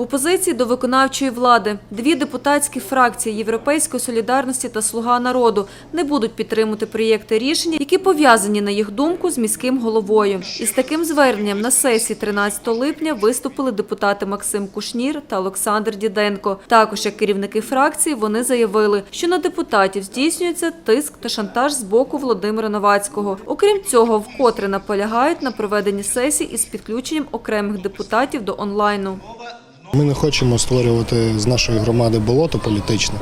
В опозиції до виконавчої влади дві депутатські фракції Європейської солідарності та Слуга народу не будуть підтримувати проєкти рішення, які пов'язані, на їх думку, з міським головою. Із таким зверненням на сесії 13 липня виступили депутати Максим Кушнір та Олександр Діденко. Також як керівники фракції вони заявили, що на депутатів здійснюється тиск та шантаж з боку Володимира Новацького. Окрім цього, вкотре наполягають на проведенні сесій із підключенням окремих депутатів до онлайну. Ми не хочемо створювати з нашої громади болото політичне.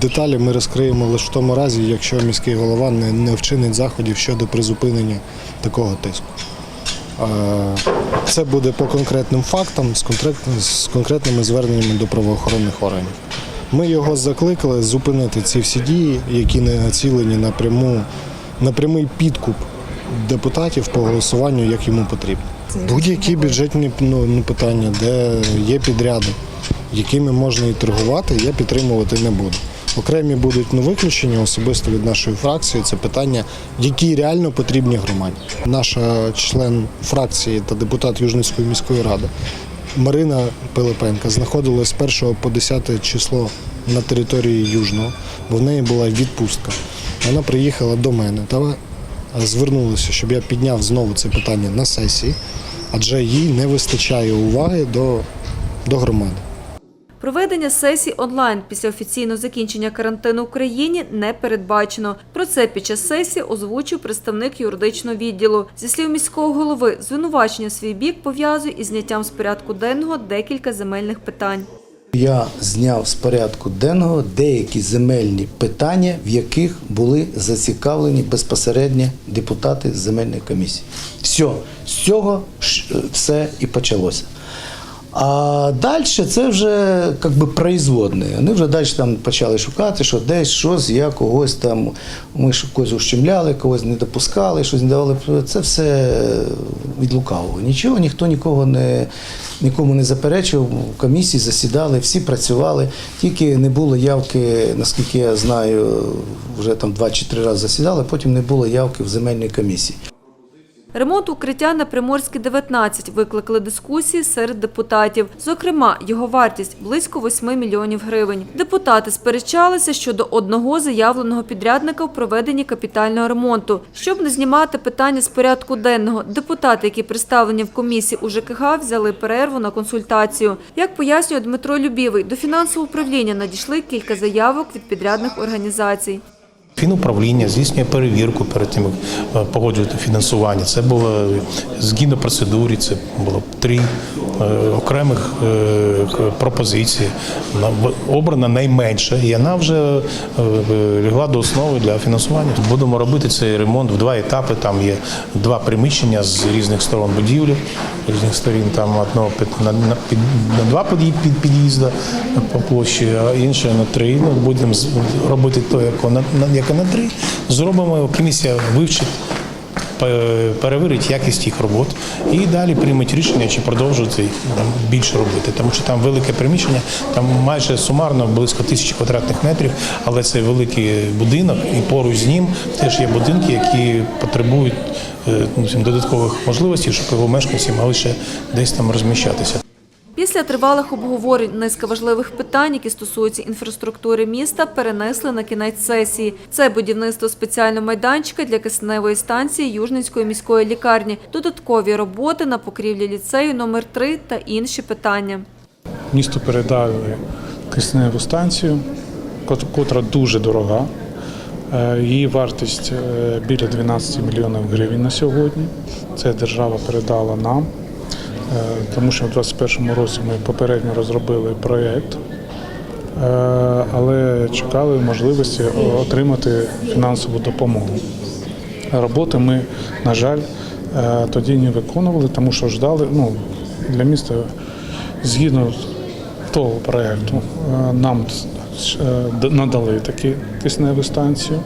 Деталі ми розкриємо лише в тому разі, якщо міський голова не, вчинить заходів щодо призупинення такого тиску. Це буде по конкретним фактам з конкретними зверненнями до правоохоронних органів. Ми його закликали зупинити ці всі дії, які не націлені напряму на прямий підкуп депутатів по голосуванню, як йому потрібно. Будь-які бюджетні ну, ну, питання, де є підряди, якими можна і торгувати, я підтримувати не буду. Окремі будуть ну, виключення особисто від нашої фракції. Це питання, які реально потрібні громаді. Наша член фракції та депутат Южницької міської ради Марина Пилипенка знаходилась з 1 по 10 число на території Южного, бо в неї була відпустка. Вона приїхала до мене та звернулася, щоб я підняв знову це питання на сесії, адже їй не вистачає уваги до, до громади. Проведення сесій онлайн після офіційного закінчення карантину в Україні не передбачено. Про це під час сесії озвучив представник юридичного відділу. Зі слів міського голови, звинувачення свій бік пов'язує із зняттям з порядку денного декілька земельних питань. Я зняв з порядку денного деякі земельні питання, в яких були зацікавлені безпосередньо депутати земельної комісії. Все, з цього е, все і почалося. А далі це вже як би производне. Вони вже далі там почали шукати, що десь щось, я когось там, ми когось ущемляли, когось не допускали, щось не давали. Це все від лукавого. Нічого, ніхто нікого не, нікому не заперечив. В комісії засідали, всі працювали. Тільки не було явки, наскільки я знаю, вже там два чи три рази засідали, потім не було явки в земельній комісії. Ремонт укриття на Приморській 19 викликали дискусії серед депутатів. Зокрема, його вартість близько 8 мільйонів гривень. Депутати сперечалися щодо одного заявленого підрядника в проведенні капітального ремонту. Щоб не знімати питання з порядку денного, депутати, які представлені в комісії у ЖКГ, взяли перерву на консультацію. Як пояснює Дмитро Любівий, до фінансового управління надійшли кілька заявок від підрядних організацій. Фінуправління здійснює перевірку перед тим, як е, погоджувати фінансування. Це було згідно процедурі, це було три е, окремих е, пропозиції. Обрана найменша, і вона вже е, е, лягла до основи для фінансування. Будемо робити цей ремонт в два етапи. Там є два приміщення з різних сторон будівлі, різних сторін. Там одного на, на, на два під, під'їзда по площі, а інше на три. Ну, будемо робити то, як на, як на три. Зробимо, комісія вивчить, перевірить якість їх робот і далі приймуть рішення, чи продовжувати більше робити. Тому що там велике приміщення, там майже сумарно близько тисячі квадратних метрів, але це великий будинок, і поруч з ним теж є будинки, які потребують е, ну, додаткових можливостей, щоб його мешканці могли ще десь там розміщатися. Після тривалих обговорень низка важливих питань, які стосуються інфраструктури міста, перенесли на кінець сесії. Це будівництво спеціального майданчика для кисневої станції Южницької міської лікарні, додаткові роботи на покрівлі ліцею номер 3 та інші питання. Місту передали кисневу станцію, кот- котра дуже дорога. Е, Її вартість е, біля 12 мільйонів гривень на сьогодні. Це держава передала нам, тому що в 2021 році ми попередньо розробили проєкт, е, але чекали можливості отримати фінансову допомогу. Роботи ми, на жаль, е, тоді не виконували, тому що ждали ну, для міста згідно того проєкту е, нам е, надали таку кисневу станцію,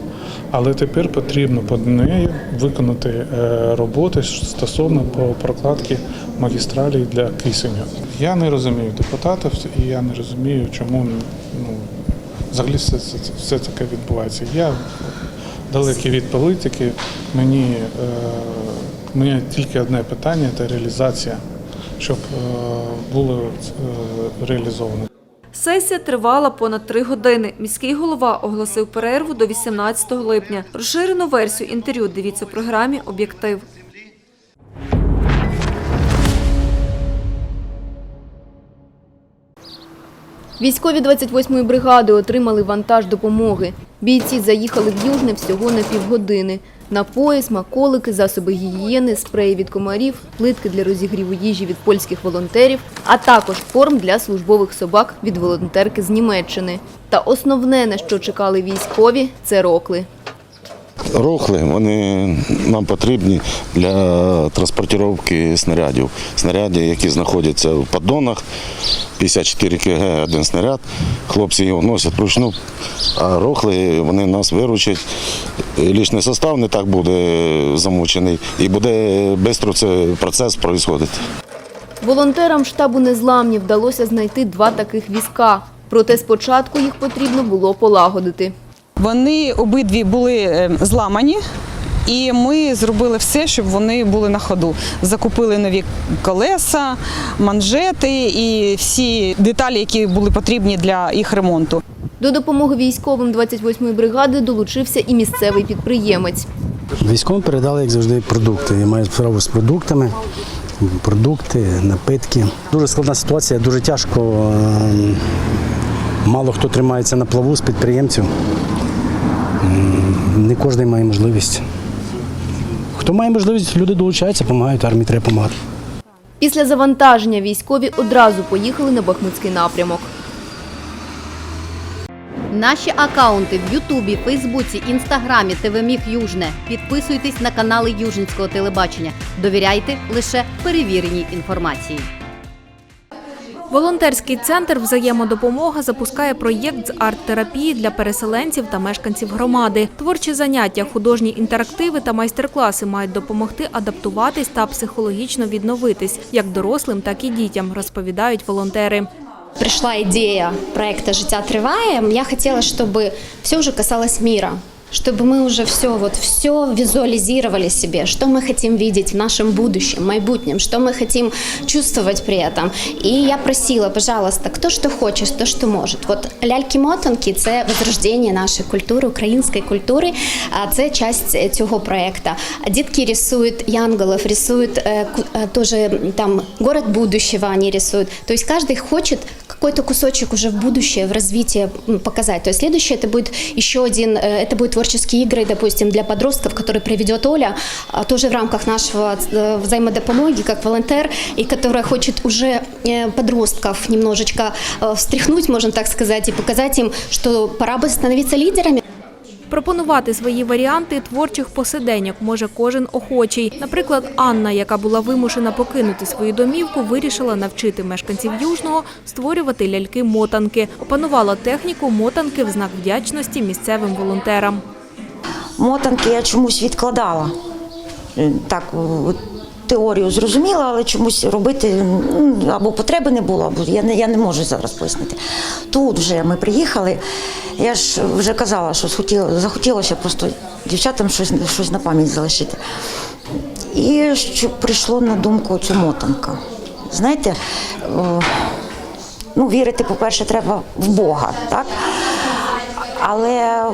але тепер потрібно під нею виконати е, роботи стосовно по прокладки магістралей для кисеню. Я не розумію депутатів і я не розумію, чому ну, взагалі все, все таке відбувається. Я далекий від політики. Мені, е, мені тільки одне питання це реалізація щоб е, було е, реалізовано. Сесія тривала понад три години. Міський голова оголосив перерву до 18 липня. Розширену версію інтерв'ю дивіться в програмі «Об'єктив». Військові 28-ї бригади отримали вантаж допомоги. Бійці заїхали в Южне всього на півгодини. Напої, смаколики, засоби гігієни, спреї від комарів, плитки для розігріву їжі від польських волонтерів, а також корм для службових собак від волонтерки з Німеччини. Та основне, на що чекали військові – це рокли. Рохли вони нам потрібні для транспортування снарядів. Снаряди, які знаходяться в поддонах, 54 кг один снаряд. Хлопці його носять вручну, а рохли вони нас виручать. Лічний состав не так буде замучений і буде швидко цей процес відбуватися. Волонтерам штабу незламні вдалося знайти два таких візка. Проте спочатку їх потрібно було полагодити. Вони обидві були е, зламані. І ми зробили все, щоб вони були на ходу. Закупили нові колеса, манжети і всі деталі, які були потрібні для їх ремонту. До допомоги військовим 28-ї бригади долучився і місцевий підприємець. Військовим передали, як завжди, продукти. Я маю справу з продуктами, продукти, напитки. Дуже складна ситуація, дуже тяжко. ем, Мало хто тримається на плаву з підприємців. Не кожен має можливість. Хто має можливість, люди долучаються, допомагають, армії треба допомагати. Після завантаження військові одразу поїхали на Бахмутський напрямок. Наші акаунти в Ютубі, Фейсбуці, Інстаграмі, ТВ Южне. Підписуйтесь на канали Южинського телебачення. Довіряйте лише перевіреній інформації. Волонтерський центр «Взаємодопомога» запускає проєкт з арт-терапії для переселенців та мешканців громади. Творчі заняття, художні інтерактиви та майстер-класи мають допомогти адаптуватись та психологічно відновитись як дорослим, так і дітям, розповідають волонтери. пришла идея проекта «Життя триває», я хотела, чтобы все уже касалось мира, чтобы мы уже все, вот все визуализировали себе, что мы хотим видеть в нашем будущем, майбутнем, что мы хотим чувствовать при этом. И я просила, пожалуйста, кто что хочет, то, что может. Вот ляльки-мотанки – це возрождение нашої культури, української культури, а це часть цього проекта. Дітки рисуют янголов, рисуют э, ку- э, тоже там город будущего они рисуют. То есть каждый хочет какой-то кусочек уже в будущее, в развитие м, показать. То есть следующее это будет еще один, э, это будут творческие игры, допустим, для подростков, которые проведет Оля, а, тоже в рамках нашего э, взаимодопомоги, как волонтер, и которая хочет уже э, подростков немножечко э, встряхнуть, можно так сказать, и показать им, что пора бы становиться лидерами. Пропонувати свої варіанти творчих посиденьок може кожен охочий. Наприклад, Анна, яка була вимушена покинути свою домівку, вирішила навчити мешканців Южного створювати ляльки-мотанки. Опанувала техніку мотанки в знак вдячності місцевим волонтерам. Мотанки я чомусь відкладала. Е, Так, теорію зрозуміла, але чомусь робити або потреби не було, або я не, я не можу зараз пояснити. Тут вже ми приїхали. Я ж вже казала, що захотілося просто дівчатам щось, щось на пам'ять залишити. І що прийшло на думку цю мотанка. Знаєте, ну, вірити, по-перше, треба в Бога, так? Але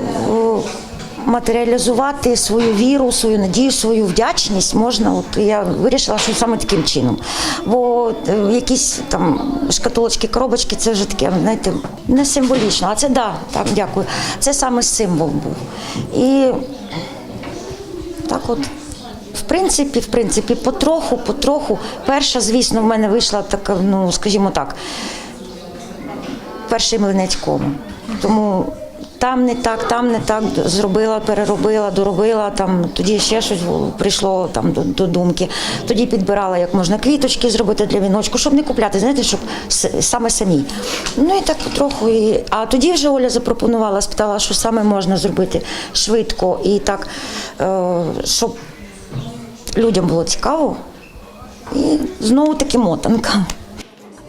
матеріалізувати свою віру, свою надію, свою вдячність можна. От я вирішила, що саме таким чином. Бо е, якісь там шкатулочки, коробочки це вже таке, знаєте, не символічно. А це да, так, дякую. Це саме символ був. І так от. В принципі, в принципі, потроху, потроху. Перша, звісно, в мене вийшла така, ну, скажімо так, перший млинець кому. Тому там не так, там не так зробила, переробила, доробила. Там тоді ще щось прийшло там до, до думки. Тоді підбирала, як можна квіточки зробити для віночку, щоб не купляти, знаєте, щоб саме самі. Ну і так потроху. І... А тоді вже Оля запропонувала, спитала, що саме можна зробити швидко і так, е, щоб людям було цікаво. І знову таки мотанка.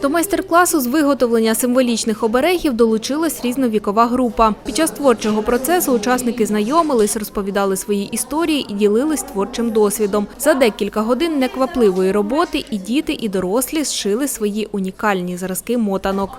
До майстер-класу з виготовлення символічних оберегів долучилась різновікова група. Під час творчого процесу учасники знайомились, розповідали свої історії і ділились творчим досвідом. За декілька годин неквапливої роботи і діти, і дорослі зшили свої унікальні зразки мотанок.